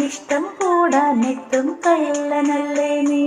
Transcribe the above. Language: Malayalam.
ചൊല്ലിക്കൊണ്ടെന്നിഷ്ടം കൂടാനെത്തും കള്ളനല്ലേ നീ?